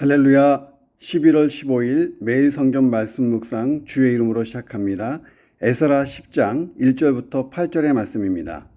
할렐루야. 11월 15일 매일 성경 말씀 묵상 주의 이름으로 시작합니다. 에스라 10장 1절부터 8절의 말씀입니다.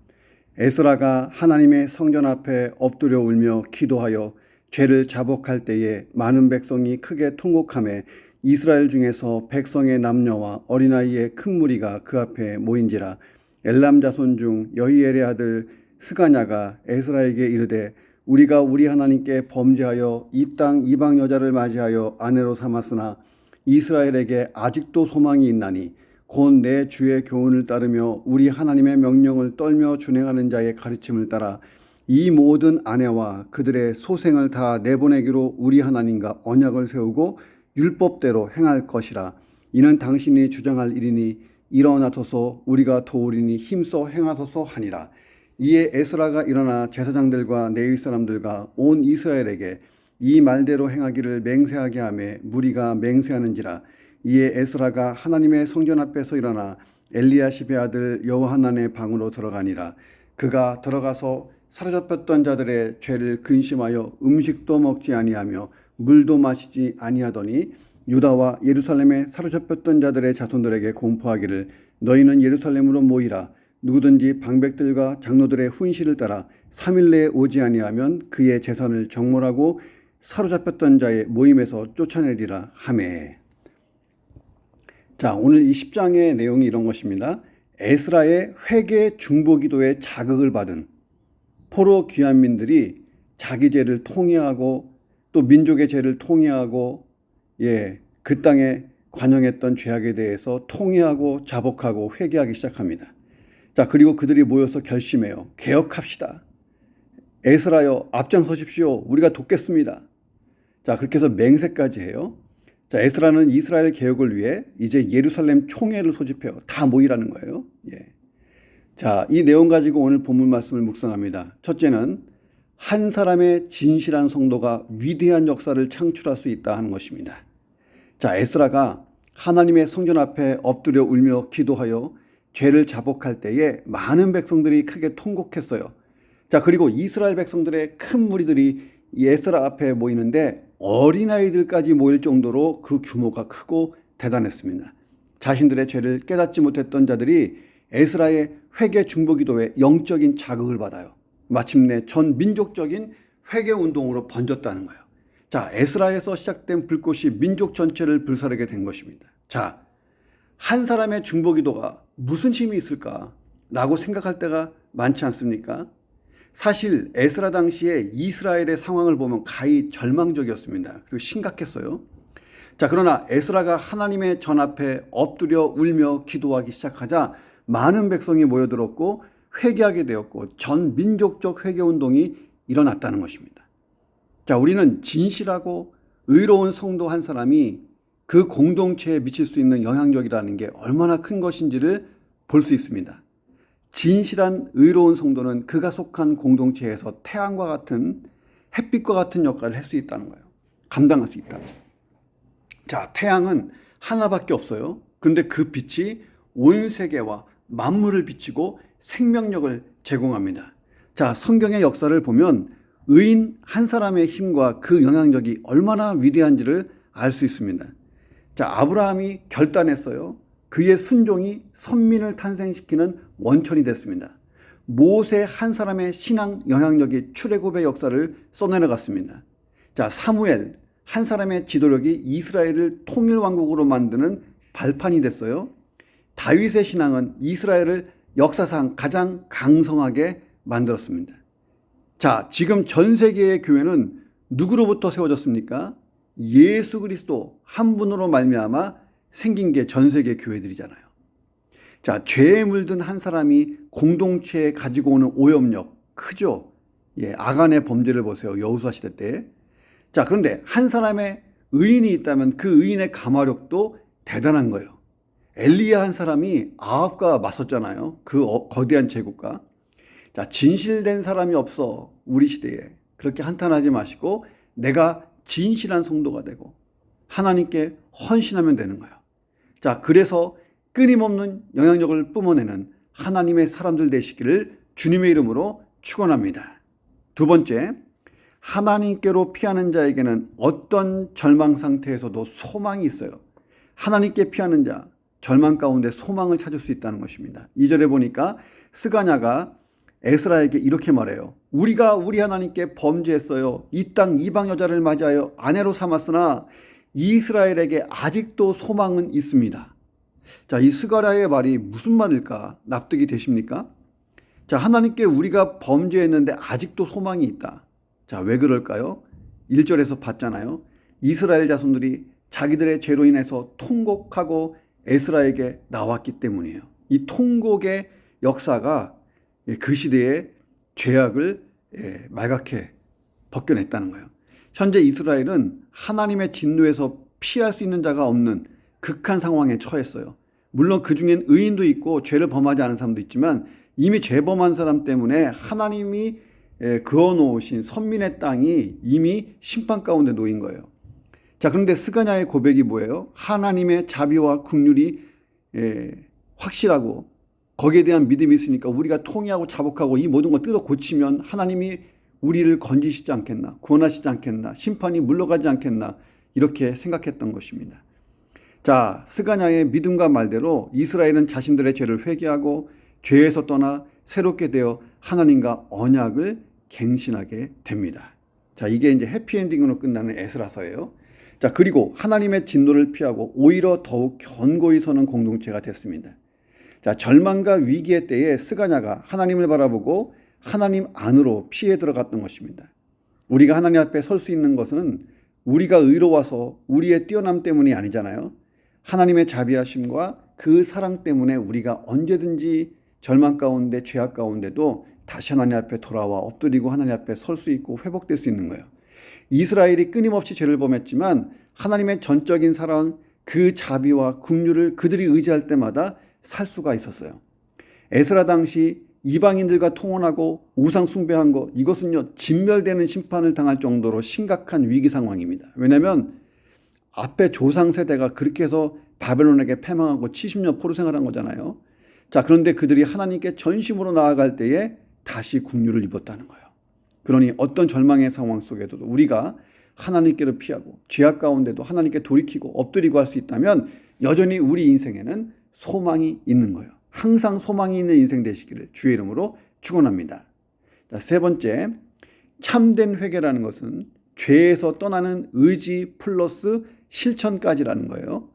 에스라가 하나님의 성전 앞에 엎드려 울며 기도하여 죄를 자복할 때에 많은 백성이 크게 통곡함에 이스라엘 중에서 백성의 남녀와 어린아이의 큰 무리가 그 앞에 모인지라 엘람 자손 중 여히엘의 아들 스가냐가 에스라에게 이르되 우리가 우리 하나님께 범죄하여 이 땅 이방 여자를 맞이하여 아내로 삼았으나 이스라엘에게 아직도 소망이 있나니 곧 내 주의 교훈을 따르며 우리 하나님의 명령을 떨며 준행하는 자의 가르침을 따라 이 모든 아내와 그들의 소생을 다 내보내기로 우리 하나님과 언약을 세우고 율법대로 행할 것이라. 이는 당신이 주장할 일이니 일어나소서 우리가 도우리니 힘써 행하소서 하니라 이에 에스라가 일어나 제사장들과 네위 사람들과 온 이스라엘에게 이 말대로 행하기를 맹세하게 하며 무리가 맹세하는지라. 이에 에스라가 하나님의 성전 앞에서 일어나 엘리야십의 아들 여호하난의 방으로 들어가니라. 그가 들어가서 사로잡혔던 자들의 죄를 근심하여 음식도 먹지 아니하며 물도 마시지 아니하더니 유다와 예루살렘에 사로잡혔던 자들의 자손들에게 공포하기를 너희는 예루살렘으로 모이라 누구든지 방백들과 장로들의 훈시를 따라 3일 내에 오지 아니하면 그의 재산을 정몰하고 사로잡혔던 자의 모임에서 쫓아내리라 하매. 자, 오늘 이 10장의 내용이 이런 것입니다. 에스라의 회개 중보 기도에 자극을 받은 포로 귀환민들이 자기 죄를 통회하고 또 민족의 죄를 통회하고 예, 그 땅에 관영했던 죄악에 대해서 통회하고 자복하고 회개하기 시작합니다. 자, 그리고 그들이 모여서 결심해요. 개혁합시다. 에스라여 앞장서십시오. 우리가 돕겠습니다. 자, 그렇게 해서 맹세까지 해요. 자, 에스라는 이스라엘 개혁을 위해 이제 예루살렘 총회를 소집해요. 다 모이라는 거예요. 예. 자, 이 내용 가지고 오늘 본문 말씀을 묵상합니다. 첫째는 한 사람의 진실한 성도가 위대한 역사를 창출할 수 있다 하는 것입니다. 자, 에스라가 하나님의 성전 앞에 엎드려 울며 기도하여 죄를 자복할 때에 많은 백성들이 크게 통곡했어요. 자, 그리고 이스라엘 백성들의 큰 무리들이 이 에스라 앞에 모이는데 어린아이들까지 모일 정도로 그 규모가 크고 대단했습니다. 자신들의 죄를 깨닫지 못했던 자들이 에스라의 회개 중보 기도에 영적인 자극을 받아요. 마침내 전 민족적인 회개 운동으로 번졌다는 거예요. 자, 에스라에서 시작된 불꽃이 민족 전체를 불사르게 된 것입니다. 자, 한 사람의 중보 기도가 무슨 힘이 있을까? 라고 생각할 때가 많지 않습니까? 사실 에스라 당시에 이스라엘의 상황을 보면 가히 절망적이었습니다. 그리고 심각했어요. 자, 그러나 에스라가 하나님의 전 앞에 엎드려 울며 기도하기 시작하자 많은 백성이 모여들었고 회개하게 되었고 전 민족적 회개 운동이 일어났다는 것입니다. 자, 우리는 진실하고 의로운 성도 한 사람이 그 공동체에 미칠 수 있는 영향력이라는 게 얼마나 큰 것인지를 볼 수 있습니다. 진실한 의로운 성도는 그가 속한 공동체에서 태양과 같은 햇빛과 같은 역할을 할 수 있다는 거예요. 감당할 수 있다. 자, 태양은 하나밖에 없어요. 그런데 그 빛이 온 세계와 만물을 비치고 생명력을 제공합니다. 자, 성경의 역사를 보면 의인 한 사람의 힘과 그 영향력이 얼마나 위대한지를 알 수 있습니다. 자, 아브라함이 결단했어요. 그의 순종이 선민을 탄생시키는 원천이 됐습니다. 모세 한 사람의 신앙 영향력이 출애굽의 역사를 써내려갔습니다. 자, 사무엘 한 사람의 지도력이 이스라엘을 통일 왕국으로 만드는 발판이 됐어요. 다윗의 신앙은 이스라엘을 역사상 가장 강성하게 만들었습니다. 자, 지금 전 세계의 교회는 누구로부터 세워졌습니까? 예수 그리스도 한 분으로 말미암아 생긴 게 전 세계 교회들이잖아요. 자, 죄에 물든 한 사람이 공동체에 가지고 오는 오염력 크죠. 예, 아간의 범죄를 보세요. 여호수아 시대 때. 자, 그런데 한 사람의 의인이 있다면 그 의인의 감화력도 대단한 거예요. 엘리야 한 사람이 아합과 맞섰잖아요. 그 어, 거대한 제국과. 자, 진실된 사람이 없어. 우리 시대에. 그렇게 한탄하지 마시고 내가 진실한 성도가 되고 하나님께 헌신하면 되는 거예요. 자, 그래서 끊임없는 영향력을 뿜어내는 하나님의 사람들 되시기를 주님의 이름으로 축원합니다. 두 번째, 하나님께로 피하는 자에게는 어떤 절망 상태에서도 소망이 있어요. 하나님께 피하는 자, 절망 가운데 소망을 찾을 수 있다는 것입니다. 2절에 보니까 스가냐가 에스라에게 이렇게 말해요. 우리가 우리 하나님께 범죄했어요. 이 땅 이방 여자를 맞이하여 아내로 삼았으나 이스라엘에게 아직도 소망은 있습니다. 자, 이 스가랴의 말이 무슨 말일까? 납득이 되십니까? 자, 하나님께 우리가 범죄했는데 아직도 소망이 있다. 자, 왜 그럴까요? 1절에서 봤잖아요. 이스라엘 자손들이 자기들의 죄로 인해서 통곡하고 에스라에게 나왔기 때문이에요. 이 통곡의 역사가 그 시대의 죄악을 예, 말갛게 벗겨냈다는 거예요. 현재 이스라엘은 하나님의 진노에서 피할 수 있는 자가 없는 극한 상황에 처했어요. 물론 그 중엔 의인도 있고 죄를 범하지 않은 사람도 있지만 이미 죄범한 사람 때문에 하나님이 예, 그어 놓으신 선민의 땅이 이미 심판 가운데 놓인 거예요. 자, 그런데 스가냐의 고백이 뭐예요? 하나님의 자비와 예, 확실하고 거기에 대한 믿음이 있으니까 우리가 통회하고 자복하고 이 모든 걸 뜯어 고치면 하나님이 우리를 건지시지 않겠나, 구원하시지 않겠나, 심판이 물러가지 않겠나 이렇게 생각했던 것입니다. 자, 스가냐의 믿음과 말대로 이스라엘은 자신들의 죄를 회개하고 죄에서 떠나 새롭게 되어 하나님과 언약을 갱신하게 됩니다. 자, 이게 이제 해피엔딩으로 끝나는 에스라서예요. 자, 그리고 하나님의 진노를 피하고 오히려 더욱 견고히 서는 공동체가 됐습니다. 자, 절망과 위기의 때에 스가냐가 하나님을 바라보고 하나님 안으로 피해 들어갔던 것입니다. 우리가 하나님 앞에 설 수 있는 것은 우리가 의로워서 우리의 뛰어남 때문이 아니잖아요. 하나님의 자비하심과 그 사랑 때문에 우리가 언제든지 절망 가운데 죄악 가운데도 다시 하나님 앞에 돌아와 엎드리고 하나님 앞에 설 수 있고 회복될 수 있는 거예요. 이스라엘이 끊임없이 죄를 범했지만 하나님의 전적인 사랑, 그 자비와 국류를 그들이 의지할 때마다 살 수가 있었어요. 에스라 당시 이방인들과 통혼하고 우상 숭배한 것 이것은요 진멸되는 심판을 당할 정도로 심각한 위기 상황입니다. 왜냐하면 앞에 조상 세대가 그렇게 해서 바벨론에게 패망하고 70년 포로 생활한 거잖아요. 자 그런데 그들이 하나님께 전심으로 나아갈 때에 다시 국류를 입었다는 거예요. 그러니 어떤 절망의 상황 속에도 우리가 하나님께로 피하고 죄악 가운데도 하나님께 돌이키고 엎드리고 할 수 있다면 여전히 우리 인생에는 소망이 있는 거예요. 항상 소망이 있는 인생 되시기를 주의 이름으로 축원합니다. 자, 세 번째 참된 회개라는 것은 죄에서 떠나는 의지 플러스 실천까지라는 거예요.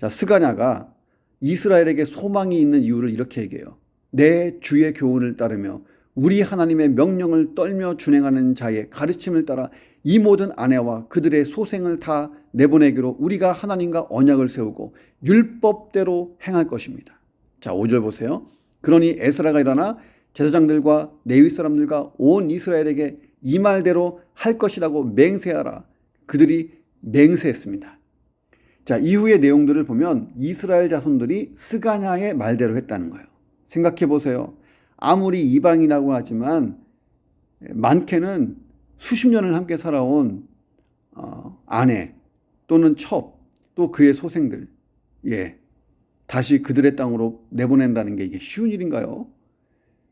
자, 스가냐가 이스라엘에게 소망이 있는 이유를 이렇게 얘기해요. 내 주의 교훈을 따르며 우리 하나님의 명령을 떨며 준행하는 자의 가르침을 따라 이 모든 아내와 그들의 소생을 다 내보내기로 우리가 하나님과 언약을 세우고 율법대로 행할 것입니다. 자, 5절 보세요. 그러니 에스라가 일어나 제사장들과 레위 사람들과 온 이스라엘에게 이 말대로 할 것이라고 맹세하라. 그들이 맹세했습니다. 자, 이후의 내용들을 보면 이스라엘 자손들이 스가냐의 말대로 했다는 거예요. 생각해 보세요. 아무리 이방이라고 하지만 많게는 수십 년을 함께 살아온 어, 아내 또는 첩 또 그의 소생들 예 다시 그들의 땅으로 내보낸다는 게 이게 쉬운 일인가요?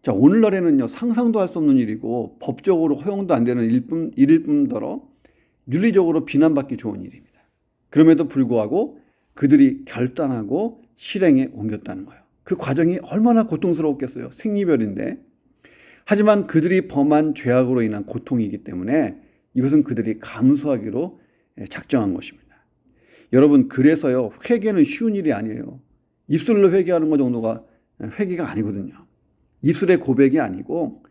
자 오늘날에는요 상상도 할 수 없는 일이고 법적으로 허용도 안 되는 일뿐 일일 뿐더러 윤리적으로 비난받기 좋은 일입니다. 그럼에도 불구하고 그들이 결단하고 실행에 옮겼다는 거예요. 그 과정이 얼마나 고통스러웠겠어요. 생리별인데. 하지만 그들이 범한 죄악으로 인한 고통이기 때문에 이것은 그들이 감수하기로 작정한 것입니다. 여러분, 그래서요, 회개는 쉬운 일이 아니에요. 입술로 회개하는 것 정도가 회개가 아니거든요. 입술의 고백이 아니고,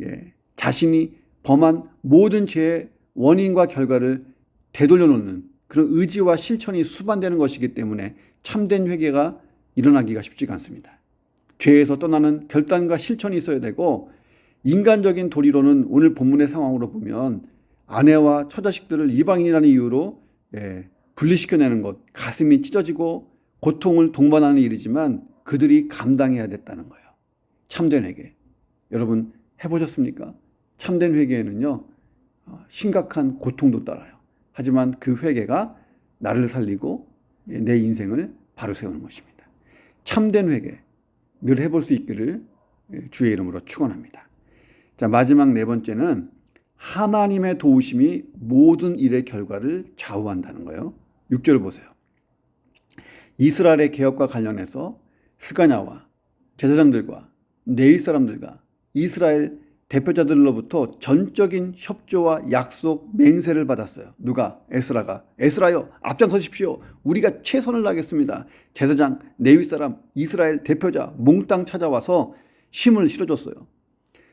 예, 자신이 범한 모든 죄의 원인과 결과를 되돌려 놓는 그런 의지와 실천이 수반되는 것이기 때문에 참된 회개가 일어나기가 쉽지가 않습니다. 죄에서 떠나는 결단과 실천이 있어야 되고 인간적인 도리로는 오늘 본문의 상황으로 보면 아내와 처자식들을 이방인이라는 이유로 예, 분리시켜내는 것, 가슴이 찢어지고 고통을 동반하는 일이지만 그들이 감당해야 됐다는 거예요. 참된 회개. 여러분 해보셨습니까? 참된 회개에는요 어, 심각한 고통도 따라요. 하지만 그 회개가 나를 살리고 예, 내 인생을 바로 세우는 것입니다. 참된 회개 늘 해볼 수 있기를 주의 이름으로 축원합니다. 자 마지막 네 번째는 하나님의 도우심이 모든 일의 결과를 좌우한다는 거예요. 6절 보세요. 이스라엘의 개혁과 관련해서 스가냐와 제사장들과 네이 사람들과 이스라엘 대표자들로부터 전적인 협조와 약속, 맹세를 받았어요. 누가? 에스라가. 에스라여, 앞장서십시오. 우리가 최선을 다하겠습니다. 제사장, 네위 사람, 이스라엘 대표자 몽땅 찾아와서 힘을 실어줬어요.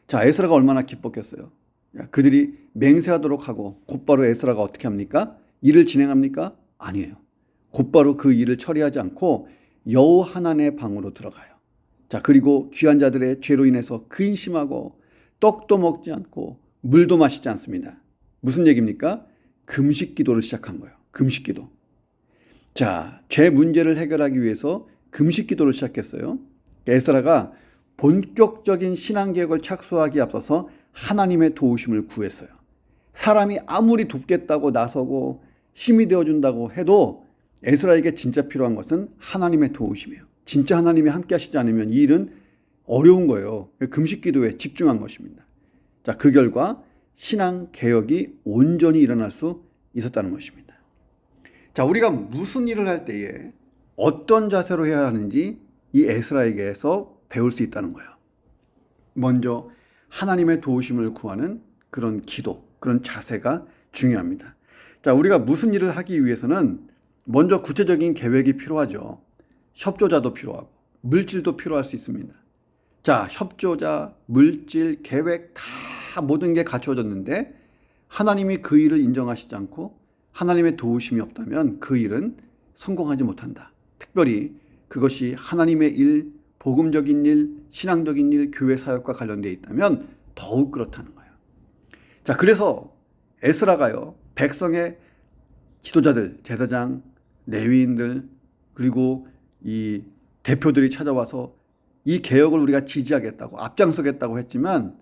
자, 에스라가 얼마나 기뻤겠어요. 야, 그들이 맹세하도록 하고 곧바로 에스라가 어떻게 합니까? 일을 진행합니까? 아니에요. 곧바로 그 일을 처리하지 않고 여호 하나님의 방으로 들어가요. 자, 그리고 귀한 자들의 죄로 인해서 근심하고 떡도 먹지 않고 물도 마시지 않습니다. 무슨 얘기입니까? 금식 기도를 시작한 거예요. 금식 기도. 자, 죄 문제를 해결하기 위해서 금식 기도를 시작했어요. 에스라가 본격적인 신앙 개혁을 착수하기 앞서서 하나님의 도우심을 구했어요. 사람이 아무리 돕겠다고 나서고 힘이 되어 준다고 해도 에스라에게 진짜 필요한 것은 하나님의 도우심이에요. 진짜 하나님이 함께 하시지 않으면 이 일은 어려운 거예요. 금식 기도에 집중한 것입니다. 자, 그 결과 신앙 개혁이 온전히 일어날 수 있었다는 것입니다. 자, 우리가 무슨 일을 할 때에 어떤 자세로 해야 하는지 이 에스라에게서 배울 수 있다는 거예요. 먼저 하나님의 도우심을 구하는 그런 기도, 그런 자세가 중요합니다. 자, 우리가 무슨 일을 하기 위해서는 먼저 구체적인 계획이 필요하죠. 협조자도 필요하고 물질도 필요할 수 있습니다. 자, 협조자, 물질, 계획 다 모든 게 갖추어졌는데 하나님이 그 일을 인정하시지 않고 하나님의 도우심이 없다면 그 일은 성공하지 못한다. 특별히 그것이 하나님의 일, 복음적인 일, 신앙적인 일, 교회 사역과 관련되어 있다면 더욱 그렇다는 거예요. 자, 그래서 에스라가요, 백성의 지도자들, 제사장, 레위인들, 그리고 이 대표들이 찾아와서 이 개혁을 우리가 지지하겠다고 앞장서겠다고 했지만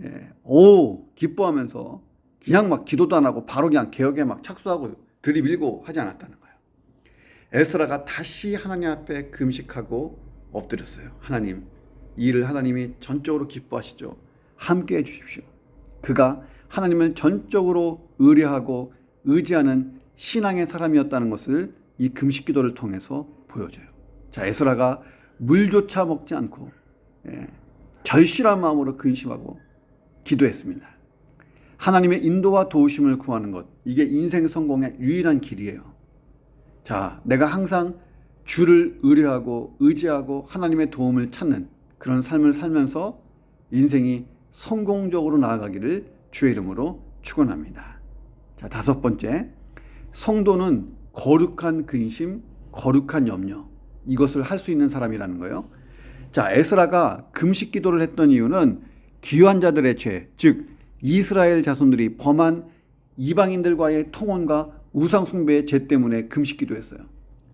예, 오 기뻐하면서 그냥 막 기도도 안 하고 바로 그냥 개혁에 막 착수하고 들이밀고 하지 않았다는 거예요. 에스라가 다시 하나님 앞에 금식하고 엎드렸어요. 하나님 이 일을 하나님이 전적으로 기뻐하시죠. 함께 해주십시오. 그가 하나님을 전적으로 의뢰하고 의지하는 신앙의 사람이었다는 것을 이 금식 기도를 통해서 보여줘요. 자, 에스라가 물조차 먹지 않고 예, 절실한 마음으로 근심하고 기도했습니다. 하나님의 인도와 도우심을 구하는 것 이게 인생 성공의 유일한 길이에요. 자, 내가 항상 주를 의뢰하고 의지하고 하나님의 도움을 찾는 그런 삶을 살면서 인생이 성공적으로 나아가기를 주의 이름으로 축원합니다. 자, 다섯 번째. 성도는 거룩한 근심, 거룩한 염려. 이것을 할 수 있는 사람이라는 거예요. 자, 에스라가 금식 기도를 했던 이유는 귀한 자들의 죄, 즉 이스라엘 자손들이 범한 이방인들과의 통혼과 우상 숭배의 죄 때문에 금식 기도했어요.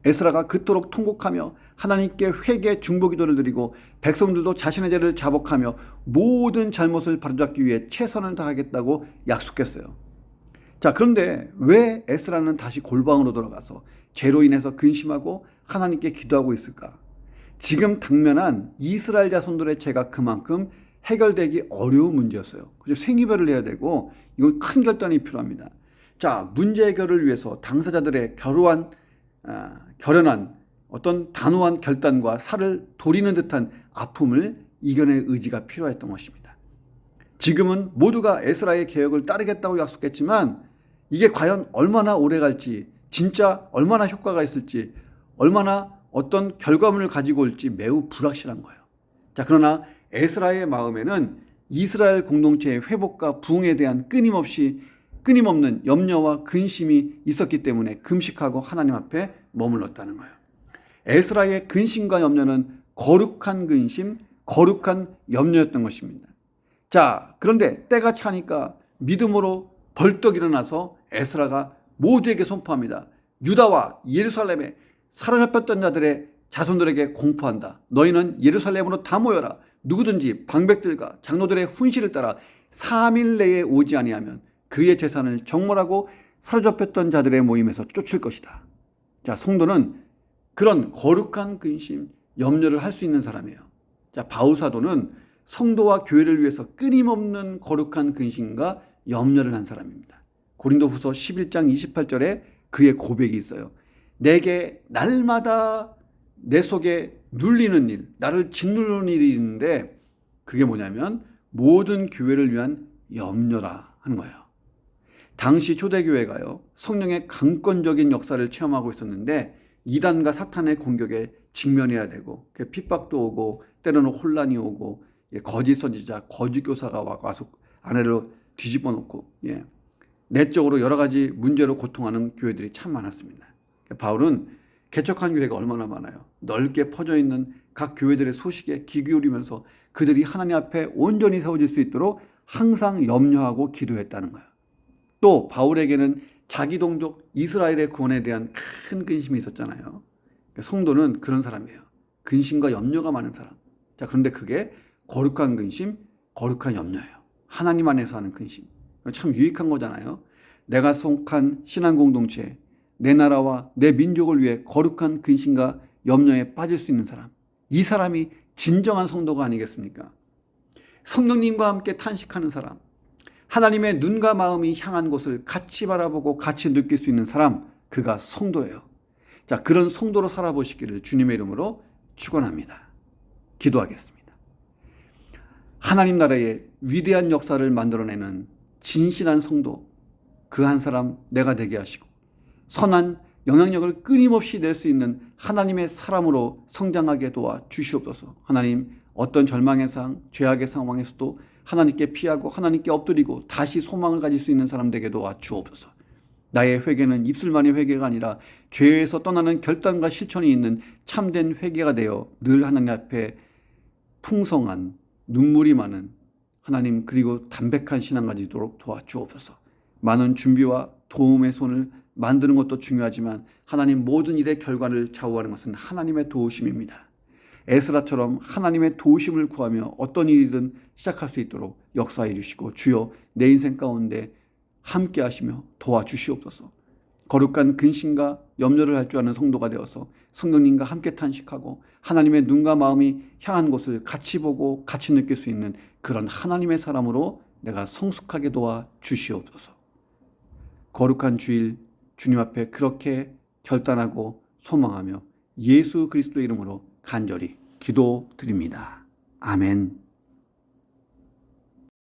에스라가 그토록 통곡하며 하나님께 회개 중보 기도를 드리고 백성들도 자신의 죄를 자복하며 모든 잘못을 바로잡기 위해 최선을 다하겠다고 약속했어요. 자, 그런데 왜 에스라는 다시 골방으로 돌아가서 죄로 인해서 근심하고 하나님께 기도하고 있을까? 지금 당면한 이스라엘 자손들의 죄가 그만큼 해결되기 어려운 문제였어요. 그래서 생이별을 해야 되고 이건 큰 결단이 필요합니다. 자, 문제 해결을 위해서 당사자들의 결호한 아, 결연한 어떤 단호한 결단과 살을 도리는 듯한 아픔을 이겨낼 의지가 필요했던 것입니다. 지금은 모두가 에스라의 개혁을 따르겠다고 약속했지만 이게 과연 얼마나 오래 갈지, 진짜 얼마나 효과가 있을지, 얼마나 어떤 결과물을 가지고 올지 매우 불확실한 거예요. 자, 그러나 에스라의 마음에는 이스라엘 공동체의 회복과 부흥에 대한 끊임없이 끊임없는 염려와 근심이 있었기 때문에 금식하고 하나님 앞에 머물렀다는 거예요. 에스라의 근심과 염려는 거룩한 근심, 거룩한 염려였던 것입니다. 자, 그런데 때가 차니까 믿음으로 벌떡 일어나서 에스라가 모두에게 선포합니다. 유다와 예루살렘에 사로잡혔던 자들의 자손들에게 공포한다. 너희는 예루살렘으로 다 모여라. 누구든지 방백들과 장로들의 훈시를 따라 3일 내에 오지 아니하면 그의 재산을 정몰하고 사로잡혔던 자들의 모임에서 쫓을 것이다. 자, 성도는 그런 거룩한 근심, 염려를 할 수 있는 사람이에요. 자, 바우사도는 성도와 교회를 위해서 끊임없는 거룩한 근심과 염려를 한 사람입니다. 고린도후서 11장 28절에 그의 고백이 있어요. 내게 날마다 내 속에 눌리는 일, 나를 짓누르는 일이 있는데 그게 뭐냐면 모든 교회를 위한 염려라 하는 거예요. 당시 초대교회가요, 성령의 강권적인 역사를 체험하고 있었는데 이단과 사탄의 공격에 직면해야 되고 그 핍박도 오고 때로는 혼란이 오고 예, 거짓 선지자, 거짓 교사가 와- 와서 아내를 뒤집어 놓고 예, 내적으로 여러 가지 문제로 고통하는 교회들이 참 많았습니다. 바울은 개척한 교회가 얼마나 많아요. 넓게 퍼져 있는 각 교회들의 소식에 귀 기울이면서 그들이 하나님 앞에 온전히 세워질 수 있도록 항상 염려하고 기도했다는 거예요. 또 바울에게는 자기 동족 이스라엘의 구원에 대한 큰 근심이 있었잖아요. 그러니까 성도는 그런 사람이에요. 근심과 염려가 많은 사람. 자, 그런데 그게 거룩한 근심, 거룩한 염려예요. 하나님 안에서 하는 근심. 참 유익한 거잖아요. 내가 속한 신앙 공동체, 내 나라와 내 민족을 위해 거룩한 근심과 염려에 빠질 수 있는 사람. 이 사람이 진정한 성도가 아니겠습니까? 성령님과 함께 탄식하는 사람. 하나님의 눈과 마음이 향한 곳을 같이 바라보고 같이 느낄 수 있는 사람. 그가 성도예요. 자, 그런 성도로 살아보시기를 주님의 이름으로 축원합니다. 기도하겠습니다. 하나님 나라의 위대한 역사를 만들어내는 진실한 성도 그 한 사람 내가 되게 하시고 선한 영향력을 끊임없이 낼 수 있는 하나님의 사람으로 성장하게 도와 주시옵소서. 하나님 어떤 절망의 상, 죄악의 상황에서도 하나님께 피하고 하나님께 엎드리고 다시 소망을 가질 수 있는 사람 되게 도와 주옵소서. 나의 회개는 입술만의 회개가 아니라 죄에서 떠나는 결단과 실천이 있는 참된 회개가 되어 늘 하나님 앞에 풍성한 눈물이 많은 하나님 그리고 담백한 신앙 가지도록 도와주옵소서. 많은 준비와 도움의 손을 만드는 것도 중요하지만 하나님 모든 일의 결과를 좌우하는 것은 하나님의 도우심입니다. 에스라처럼 하나님의 도우심을 구하며 어떤 일이든 시작할 수 있도록 역사해 주시고 주여 내 인생 가운데 함께 하시며 도와주시옵소서. 거룩한 근심과 염려를 할 줄 아는 성도가 되어서 성령님과 함께 탄식하고 하나님의 눈과 마음이 향한 곳을 같이 보고 같이 느낄 수 있는 그런 하나님의 사람으로 내가 성숙하게 도와 주시옵소서. 거룩한 주일 주님 앞에 그렇게 결단하고 소망하며 예수 그리스도 이름으로 간절히 기도드립니다. 아멘.